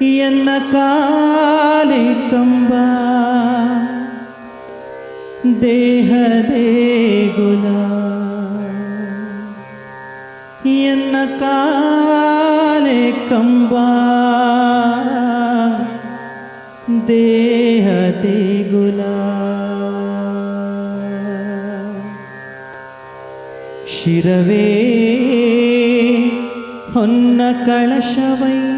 ಎನ್ನ ಕಾಲೆ ಕಂಬ. ದೇಹ ದೇಗುಲ. ಎನ್ನ ಕಾಲೆ ಕಂಬ. ದೇಹ ದೇಗುಲ. ಶಿರವೇ ಹೊನ್ನ ಕಳಶವಯ್ಯ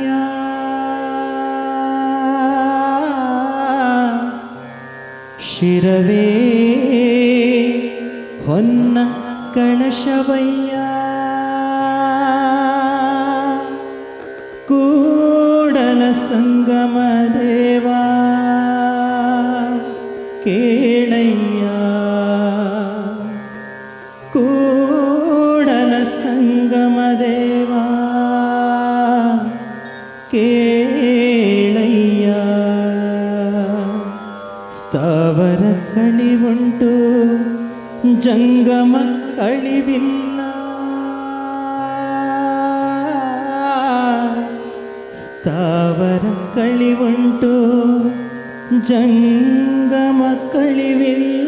ಶಿರವೇ ಹೊನ್ನ ಗಣಶವಯ್ಯ ಕೂಡಲ ಸಂಗಮ ದೇವಾ ಕೇಳಯ್ಯ ಸ್ಥಾವರ ಕಳಿವುಂಟು ಜಂಗಮ ಕಳಿವಿಲ್ಲ ಸ್ಥಾವರ ಕಳಿವುಂಟು ಜಂಗಮ ಕಳಿವಿಲ್ಲ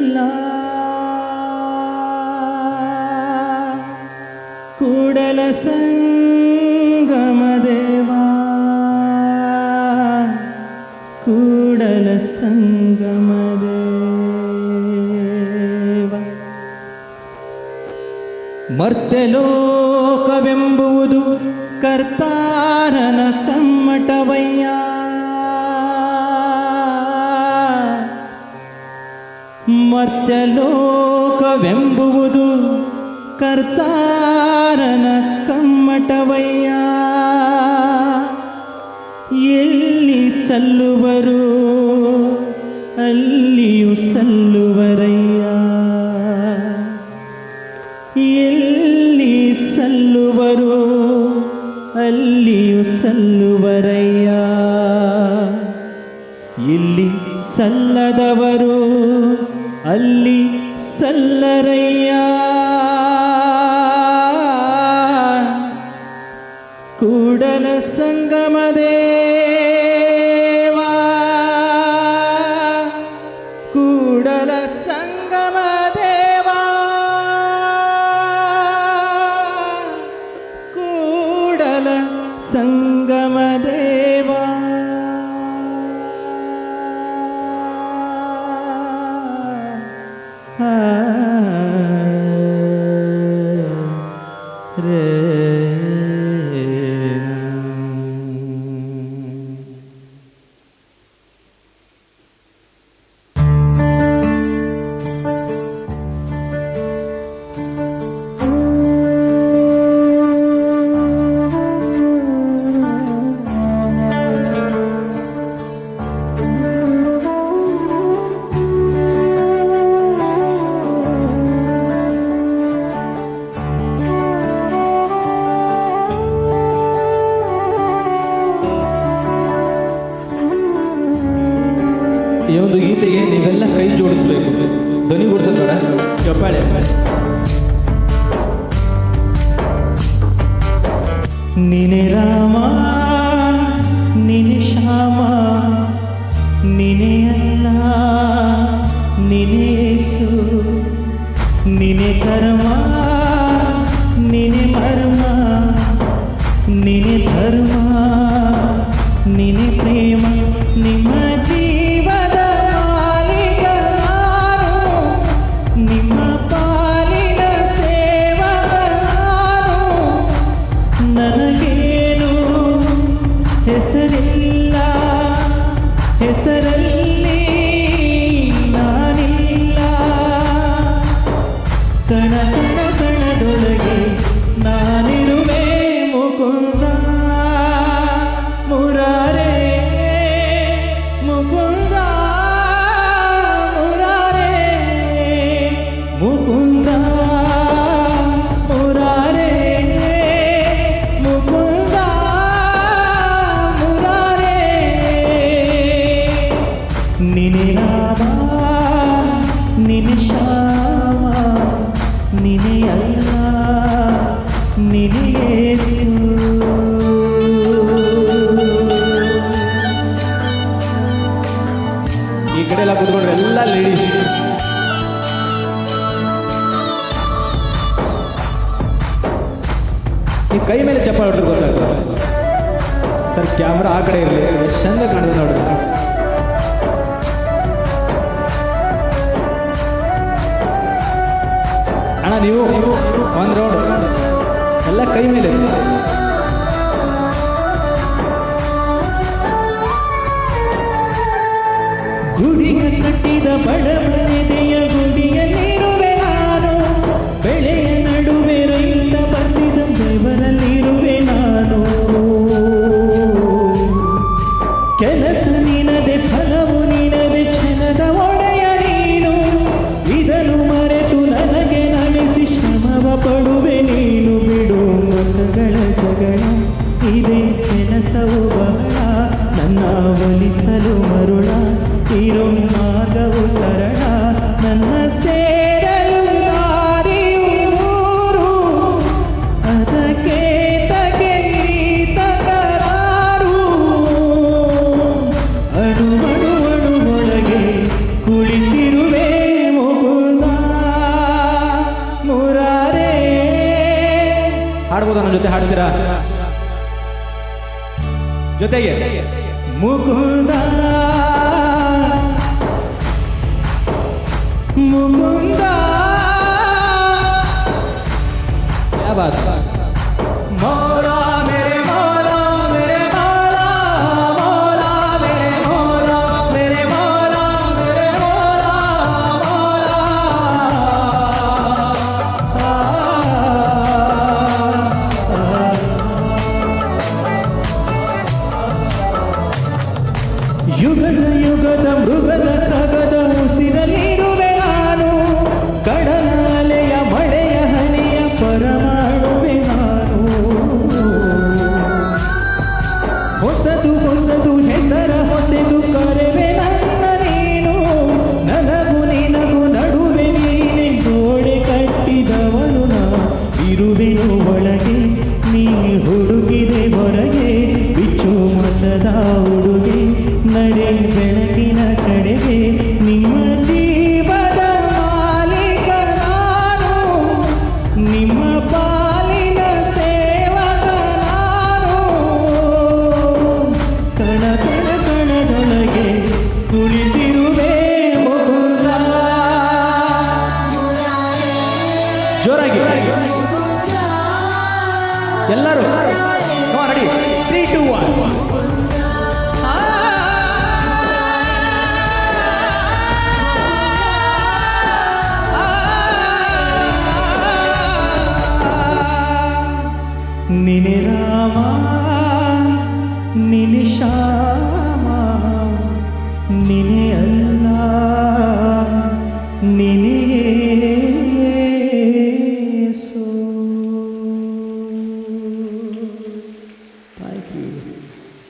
ಮರ್ತ್ಯಲೋಕವೆಂಬುವುದು ಕರ್ತಾರನ ಕಮ್ಮಟವಯ್ಯ ಮರ್ತ್ಯಲೋಕವೆಂಬುವುದು ಕರ್ತಾರನ ಕಮ್ಮಟವಯ್ಯ ಎಲ್ಲಿ ಸಲ್ಲುವರು ಸಲ್ಲುವರು ಅಲ್ಲಿಯೂ ಸಲ್ಲುವರಯ್ಯ. ಇಲ್ಲಿ ಸಲ್ಲದವರು ಅಲ್ಲಿ ಸಲ್ಲರಯ್ಯ. ಈ ಒಂದು ಗೀತೆಗೆ ನೀವೆಲ್ಲ ಕೈ ಜೋಡಿಸ್ಬೇಕು. ಧ್ವನಿ ಬೇಡ. ಚಪ್ಪಾಳೆ. ನಿನೆ ರಾಮ, ನಿನೆ ಶ್ಯಾಮ, ನಿನೆ ಅಲ್ಲ, ನಿನೆ ಯೇಸು, ನಿನೆ ಧರ್ಮ, ನಿನೆ ಮರ್ಮ, ನಿನೆ ಧರ್ಮ, ನಿನೆ ಪ್ರೇಮ. ಹೆಸರಿಲ್ಲ ಹೆಸರಲ್ಲಿ నినేరామా నిమిషామా నిని అయ్యా నిని యేసు ಈ ಕಡೆ ಎಲ್ಲ ಕೂತ್ಕೊಂಡ್ರೆ ಎಲ್ಲ ಲೇಡೀಸ್ ಈ ಕೈ ಮೇಲೆ ಚಪ್ಪಾಳೆ ಹೊಡ್ರು ಗೊತ್ತಾಗ್ತದೆ ಸರ್ ಕ್ಯಾಮ್ರಾ ಆ ಕಡೆ ಇರಲಿ ಎಷ್ಟು ಚಂದ ಕಾಣಿದೆ ನೋಡ್ರಿ ಅಣ್ಣ ನೀವು ಒಂದು ರೌಂಡ್ ಎಲ್ಲ ಕೈ ಮೇಲೆ. ಹಾಡ್ಬೋದು ನನ್ನ ಜೊತೆ ಹಾಡ್ತೀರಾ? ಜೊತೆಗೆ ಮುಕುಂದ ಮುಕುಂದ ಯಾವ ನೀ ಹುಡುಗಿದೆ ಹೊರಗೆ ಬಿಚ್ಚು ಮಸದ